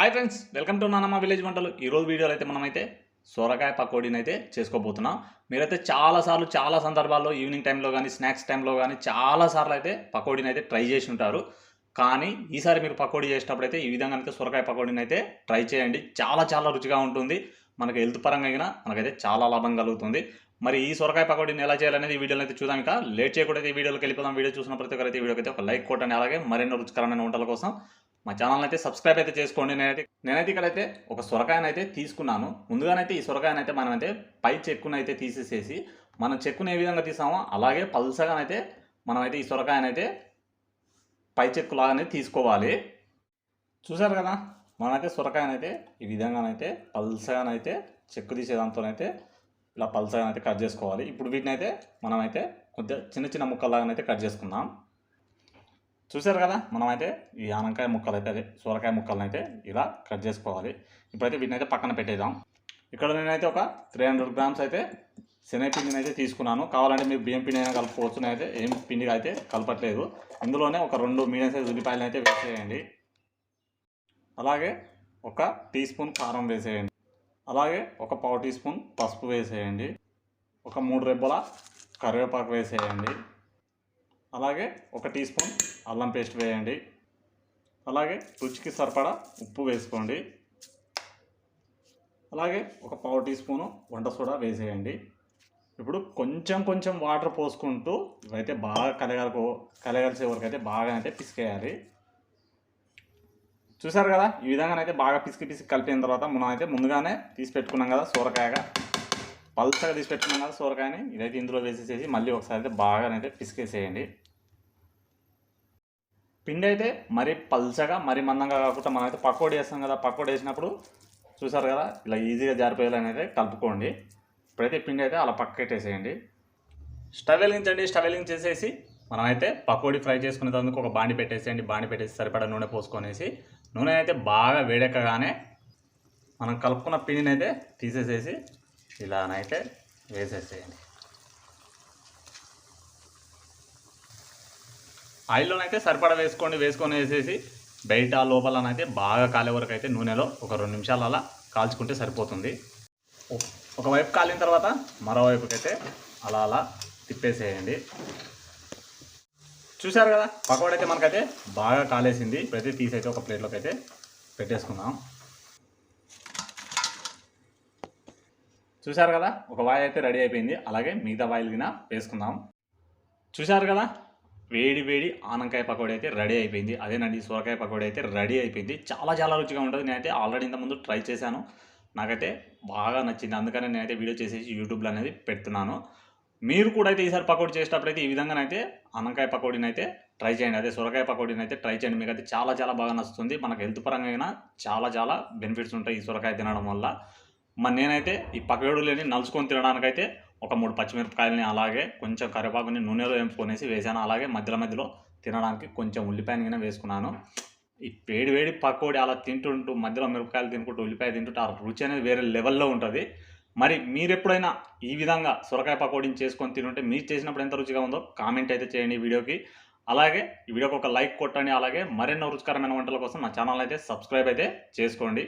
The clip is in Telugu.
హాయ్ ఫ్రెండ్స్ వెల్కమ్ టు నానమ్మ విలేజ్ వంటలు. ఈరోజు వీడియోలో అయితే మనమైతే సొరకాయ పకోడీని అయితే చేసుకోబోతున్నాం. మీరైతే చాలాసార్లు చాలా సందర్భాల్లో ఈవినింగ్ టైంలో కానీ స్నాక్స్ టైంలో కానీ చాలాసార్లు అయితే పకోడీని అయితే ట్రై చేసి ఉంటారు. కానీ ఈసారి మీరు పకోడీ చేసేటప్పుడు అయితే ఈ విధంగా అయితే సొరకాయ పకోడీని అయితే ట్రై చేయండి. చాలా చాలా రుచిగా ఉంటుంది. మనకి హెల్త్ పరంగా అయినా మనకైతే చాలా లాభం కలుగుతుంది. మరి ఈ సొరకాయ పకోడీని ఎలా చేయాలనేది ఈ వీడియోలో అయితే చూద్దాం ఇంకా. లేట్ చేయకూడదు ఈ వీడియోకి వెళ్ళిపోదాం. వీడియో చూసిన ప్రతి ఒక్కరైతే వీడియోకి అయితే ఒక లైక్ కొట్టండి. అలాగే మరెన్నో రుచికరమైన వంటల కోసం మా ఛానల్ అయితే సబ్స్క్రైబ్ అయితే చేసుకోండి. నేనైతే నేనైతే ఇక్కడైతే ఒక సొరకాయను అయితే తీసుకున్నాను. ముందుగానైతే ఈ సొరకాయనైతే అయితే మనమైతే పై చెక్కును అయితే తీసేసేసి మనం చెక్కును ఏ విధంగా తీసామో అలాగే పల్సగానైతే మనమైతే ఈ సొరకాయనైతే పై చెక్కు లాగానే తీసుకోవాలి. చూసారు కదా? మనమైతే సొరకాయనైతే ఈ విధంగానైతే పల్సగానైతే చెక్కు తీసేదాంతోనైతే ఇలా పల్సగానైతే కట్ చేసుకోవాలి. ఇప్పుడు వీటినైతే మనమైతే కొద్దిగా చిన్న చిన్న ముక్కల్లాగానైతే కట్ చేసుకుందాం. చూసారు కదా? మనమైతే ఈ ఆనకాయ ముక్కలు అయితే అదే సొరకాయ ముక్కలను అయితే ఇలా కట్ చేసుకోవాలి. ఇప్పుడైతే వీటిని అయితే పక్కన పెట్టేద్దాం. ఇక్కడ నేనైతే ఒక త్రీ హండ్రెడ్ గ్రామ్స్ అయితే శనగపిండిని అయితే తీసుకున్నాను. కావాలంటే మీరు బియ్యం పిండి అయినా కలుపుకోవచ్చు. నేనైతే ఏం పిండిగా అయితే కలపట్లేదు. ఇందులోనే ఒక రెండు మీడియం సైజ్ ఉల్లిపాయలు అయితే వేసేయండి. అలాగే ఒక టీ స్పూన్ కారం వేసేయండి. అలాగే ఒక పావు టీ స్పూన్ పసుపు వేసేయండి. ఒక మూడు రెబ్బల కరివేపాకు వేసేయండి. అలాగే ఒక టీ స్పూన్ అల్లం పేస్ట్ వేయండి. అలాగే రుచికి సరిపడా ఉప్పు వేసుకోండి. అలాగే ఒక పావు టీ స్పూను వంట సోడా వేసేయండి. ఇప్పుడు కొంచెం కొంచెం వాటర్ పోసుకుంటూ ఇవైతే బాగా కలగలకు కలగలిసే వరకైతే అయితే బాగా అయితే పిసికేయాలి. చూసారు కదా? ఈ విధంగానైతే బాగా పిసికి పిసికి కలిపిన తర్వాత మనం అయితే ముందుగానే తీసి పెట్టుకున్నాం కదా సూరకాయగా పల్సగా తీసి పెట్టుకున్నాం కదా సూరకాయని ఇదైతే ఇందులో వేసేసేసి మళ్ళీ ఒకసారి అయితే బాగానైతే పిసికేసేయండి. పిండి అయితే మరి పల్చగా మరి మందంగా కాకుండా మనం అయితే పకోడీ వేస్తాం కదా పకోడీ వేసినప్పుడు చూసారు కదా ఇలా ఈజీగా జారిపోయేలా అయితే కలుపుకోండి. ఇప్పుడైతే పిండి అయితే అలా పక్కెట్టేసేయండి. స్టవ్ వెలిగించండి స్టవ్ వెలిగించేసేసి మనమైతే పకోడీ ఫ్రై చేసుకునేందుకు ఒక బాండి పెట్టేసేయండి. బాండి పెట్టేసి సరిపడా నూనె పోసుకొనేసి నూనె అయితే బాగా వేడెక్కగానే మనం కలుపుకున్న పిండిని అయితే తీసేసేసి ఇలానైతే వేసేసేయండి. ఆయిల్లోనైతే సరిపడా వేసుకోండి వేసుకొని వేసేసి బయట లోపలనైతే బాగా కాలే వరకు అయితే నూనెలో ఒక రెండు నిమిషాలు అలా కాల్చుకుంటే సరిపోతుంది. ఒక- ఒకవైపు కాలిన తర్వాత మరోవైపుకైతే అలా అలా తిప్పేసేయండి. చూశారు కదా పకోడీ అయితే మనకైతే బాగా కాలేసింది. ప్రతి పీస్ అయితే ఒక ప్లేట్లోకి అయితే పెట్టేసుకుందాం. చూశారు కదా ఒక వాయి అయితే రెడీ అయిపోయింది. అలాగే మిగతా వాయిల్ కింద వేసుకుందాం. చూశారు కదా వేడి వేడి ఆనంకాయ పకోడీ అయితే రెడీ అయిపోయింది. అదేనండి సొరకాయ పకోడీ అయితే రెడీ అయిపోయింది. చాలా చాలా రుచిగా ఉంటుంది. నేనైతే ఆల్రెడీ ఇంతకుముందు ట్రై చేశాను. నాకైతే బాగా నచ్చింది. అందుకనే నేనైతే వీడియో చేసేసి యూట్యూబ్లో అనేది పెడుతున్నాను. మీరు కూడా అయితే ఈసారి పకోడీ చేసేటప్పుడు అయితే ఈ విధంగానైతే అనకాయ పకోడీని అయితే ట్రై చేయండి. అదే సొరకాయ పకోడీని అయితే ట్రై చేయండి. మీకు అయితే చాలా చాలా బాగా నచ్చుతుంది. మనకు హెల్త్ పరంగా అయినా చాలా చాలా బెనిఫిట్స్ ఉంటాయి ఈ సొరకాయ తినడం వల్ల. మరి నేనైతే ఈ పకోడీలని నలుచుకొని తినడానికైతే ఒక మూడు పచ్చిమిరపకాయలని అలాగే కొంచెం కరివేపాకుని నూనెలో వేపుకొనేసి వేసాను. అలాగే మధ్యలో మధ్యలో తినడానికి కొంచెం ఉల్లిపాయని గిన వేసుకున్నాను. ఈ వేడి వేడి పకోడీ అలా తింటుంటూ మధ్యలో మిరపకాయలు తినుకుంటూ ఉల్లిపాయ తింటుంటే ఆ రుచి అనేది వేరే లెవెల్లో ఉంటుంది. మరి మీరు ఎప్పుడైనా ఈ విధంగా సొరకాయ పకోడీని చేసుకొని తింటుంటే మీరు చేసినప్పుడు ఎంత రుచిగా ఉందో కామెంట్ అయితే చేయండి ఈ వీడియోకి. అలాగే ఈ వీడియోకి ఒక లైక్ కొట్టండి. అలాగే మరెన్నో రుచికరమైన వంటల కోసం మా ఛానల్ అయితే సబ్స్క్రైబ్ అయితే చేసుకోండి.